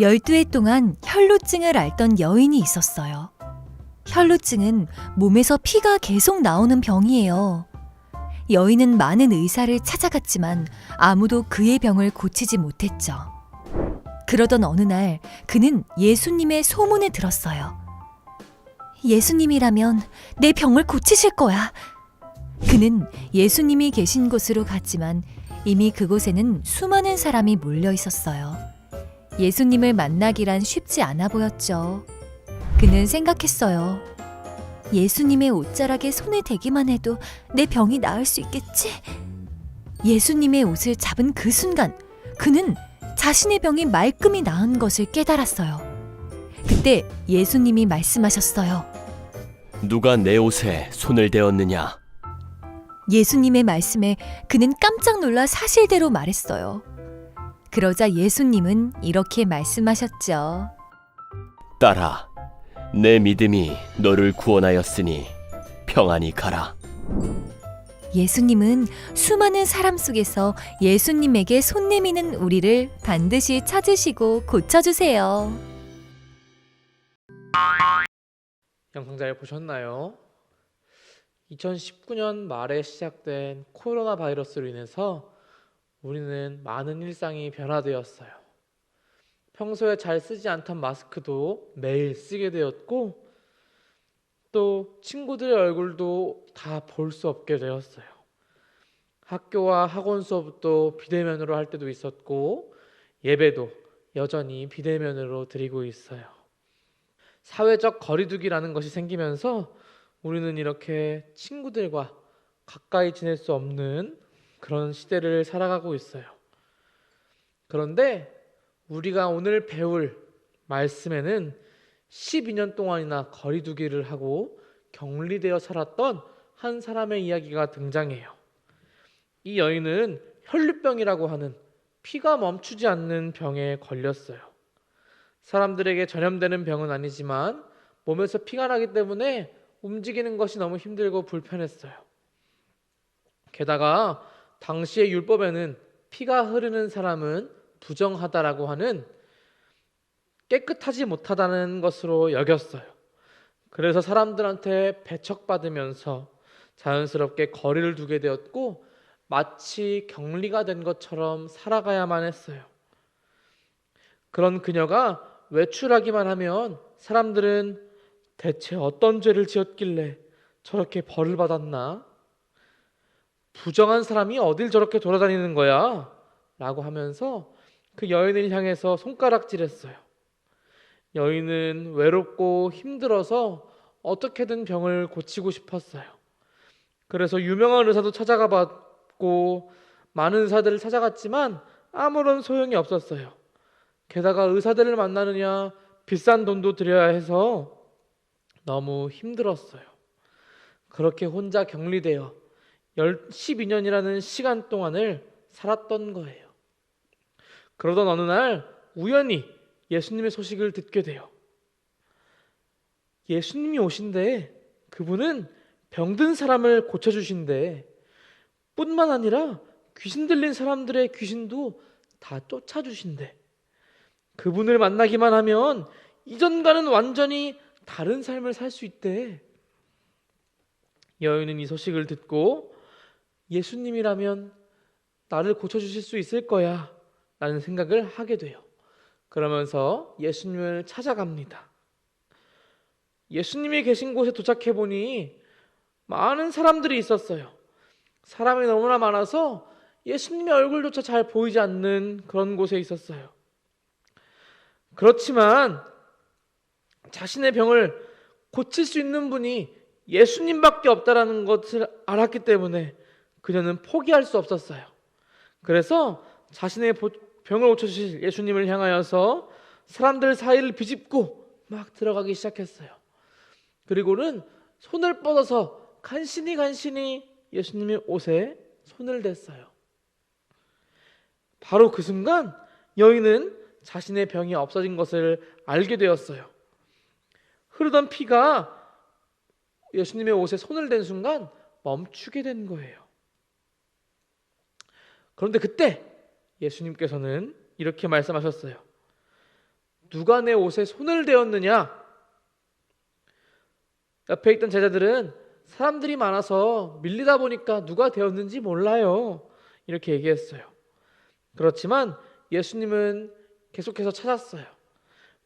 12해 동안 혈루증을 앓던 여인이 있었어요. 혈루증은 몸에서 피가 계속 나오는 병이에요. 여인은 많은 의사를 찾아갔지만 아무도 그의 병을 고치지 못했죠. 그러던 어느 날 그는 예수님의 소문을 들었어요. 예수님이라면 내 병을 고치실 거야. 그는 예수님이 계신 곳으로 갔지만 이미 그곳에는 수많은 사람이 몰려 있었어요. 예수님을 만나기란 쉽지 않아 보였죠. 그는 생각했어요. 예수님의 옷자락에 손을 대기만 해도 내 병이 나을 수 있겠지? 예수님의 옷을 잡은 그 순간 그는 자신의 병이 말끔히 나은 것을 깨달았어요. 그때 예수님이 말씀하셨어요. 누가 내 옷에 손을 대었느냐? 예수님의 말씀에 그는 깜짝 놀라 사실대로 말했어요. 그러자 예수님은 이렇게 말씀하셨죠. 딸아, 내 믿음이 너를 구원하였으니 평안히 가라. 예수님은 수많은 사람 속에서 예수님에게 손 내미는 우리를 반드시 찾으시고 고쳐주세요. 영상 잘 보셨나요? 2019년 말에 시작된 코로나 바이러스로 인해서 우리는 많은 일상이 변화되었어요. 평소에 잘 쓰지 않던 마스크도 매일 쓰게 되었고, 또 친구들의 얼굴도 다 볼 수 없게 되었어요. 학교와 학원 수업도 비대면으로 할 때도 있었고, 예배도 여전히 비대면으로 드리고 있어요. 사회적 거리두기라는 것이 생기면서 우리는 이렇게 친구들과 가까이 지낼 수 없는 그런 시대를 살아가고 있어요. 그런데 우리가 오늘 배울 말씀에는 12년 동안이나 거리두기를 하고 격리되어 살았던 한 사람의 이야기가 등장해요. 이 여인은 혈류병이라고 하는 피가 멈추지 않는 병에 걸렸어요. 사람들에게 전염되는 병은 아니지만 몸에서 피가 나기 때문에 움직이는 것이 너무 힘들고 불편했어요. 게다가 당시의 율법에는 피가 흐르는 사람은 부정하다라고 하는 깨끗하지 못하다는 것으로 여겼어요. 그래서 사람들한테 배척받으면서 자연스럽게 거리를 두게 되었고 마치 격리가 된 것처럼 살아가야만 했어요. 그런 그녀가 외출하기만 하면 사람들은 대체 어떤 죄를 지었길래 저렇게 벌을 받았나? 부정한 사람이 어딜 저렇게 돌아다니는 거야? 라고 하면서 그 여인을 향해서 손가락질했어요. 여인은 외롭고 힘들어서 어떻게든 병을 고치고 싶었어요. 그래서 유명한 의사도 찾아가 봤고 많은 의사들을 찾아갔지만 아무런 소용이 없었어요. 게다가 의사들을 만나느냐 비싼 돈도 들여야 해서 너무 힘들었어요. 그렇게 혼자 격리되어 12년이라는 시간 동안을 살았던 거예요. 그러던 어느 날 우연히 예수님의 소식을 듣게 돼요. 예수님이 오신데 그분은 병든 사람을 고쳐주신데 뿐만 아니라 귀신 들린 사람들의 귀신도 다 쫓아주신대. 그분을 만나기만 하면 이전과는 완전히 다른 삶을 살 수 있대. 여인은 이 소식을 듣고 예수님이라면 나를 고쳐주실 수 있을 거야 라는 생각을 하게 돼요. 그러면서 예수님을 찾아갑니다. 예수님이 계신 곳에 도착해 보니 많은 사람들이 있었어요. 사람이 너무나 많아서 예수님의 얼굴조차 잘 보이지 않는 그런 곳에 있었어요. 그렇지만 자신의 병을 고칠 수 있는 분이 예수님밖에 없다라는 것을 알았기 때문에 그녀는 포기할 수 없었어요. 그래서 자신의 병을 고쳐주실 예수님을 향하여서 사람들 사이를 비집고 막 들어가기 시작했어요. 그리고는 손을 뻗어서 간신히 간신히 예수님의 옷에 손을 댔어요. 바로 그 순간 여인은 자신의 병이 없어진 것을 알게 되었어요. 흐르던 피가 예수님의 옷에 손을 댄 순간 멈추게 된 거예요. 그런데 그때 예수님께서는 이렇게 말씀하셨어요. 누가 내 옷에 손을 대었느냐? 옆에 있던 제자들은 사람들이 많아서 밀리다 보니까 누가 되었는지 몰라요. 이렇게 얘기했어요. 그렇지만 예수님은 계속해서 찾았어요.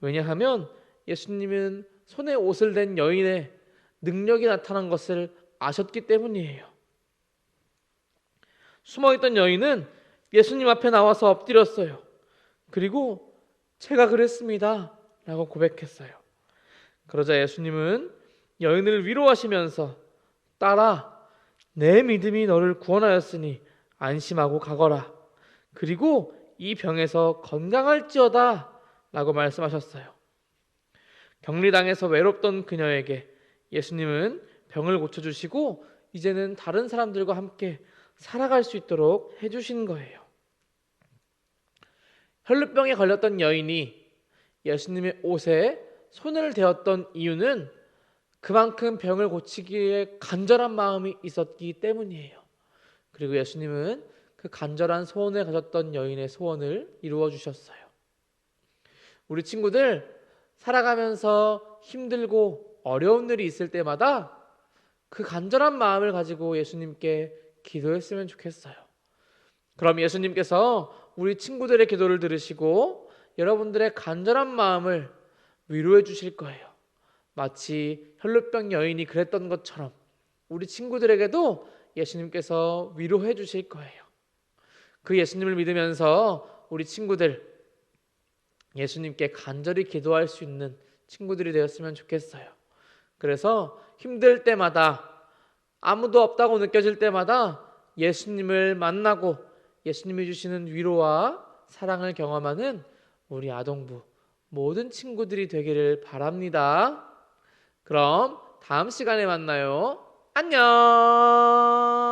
왜냐하면 예수님은 손에 옷을 댄 여인의 능력이 나타난 것을 아셨기 때문이에요. 숨어있던 여인은 예수님 앞에 나와서 엎드렸어요. 그리고 제가 그랬습니다. 라고 고백했어요. 그러자 예수님은 여인을 위로하시면서 딸아, 내 믿음이 너를 구원하였으니 안심하고 가거라. 그리고 이 병에서 건강할지어다. 라고 말씀하셨어요. 격리당에서 외롭던 그녀에게 예수님은 병을 고쳐주시고 이제는 다른 사람들과 함께 살아갈 수 있도록 해주신 거예요. 혈루병에 걸렸던 여인이 예수님의 옷에 손을 대었던 이유는 그만큼 병을 고치기에 간절한 마음이 있었기 때문이에요. 그리고 예수님은 그 간절한 소원을 가졌던 여인의 소원을 이루어 주셨어요. 우리 친구들 살아가면서 힘들고 어려운 일이 있을 때마다 그 간절한 마음을 가지고 예수님께 기도했으면 좋겠어요. 그럼 예수님께서 우리 친구들의 기도를 들으시고 여러분들의 간절한 마음을 위로해 주실 거예요. 마치 혈루병 여인이 그랬던 것처럼 우리 친구들에게도 예수님께서 위로해 주실 거예요. 그 예수님을 믿으면서 우리 친구들 예수님께 간절히 기도할 수 있는 친구들이 되었으면 좋겠어요. 그래서 힘들 때마다 아무도 없다고 느껴질 때마다 예수님을 만나고 예수님이 주시는 위로와 사랑을 경험하는 우리 아동부 모든 친구들이 되기를 바랍니다. 그럼 다음 시간에 만나요. 안녕.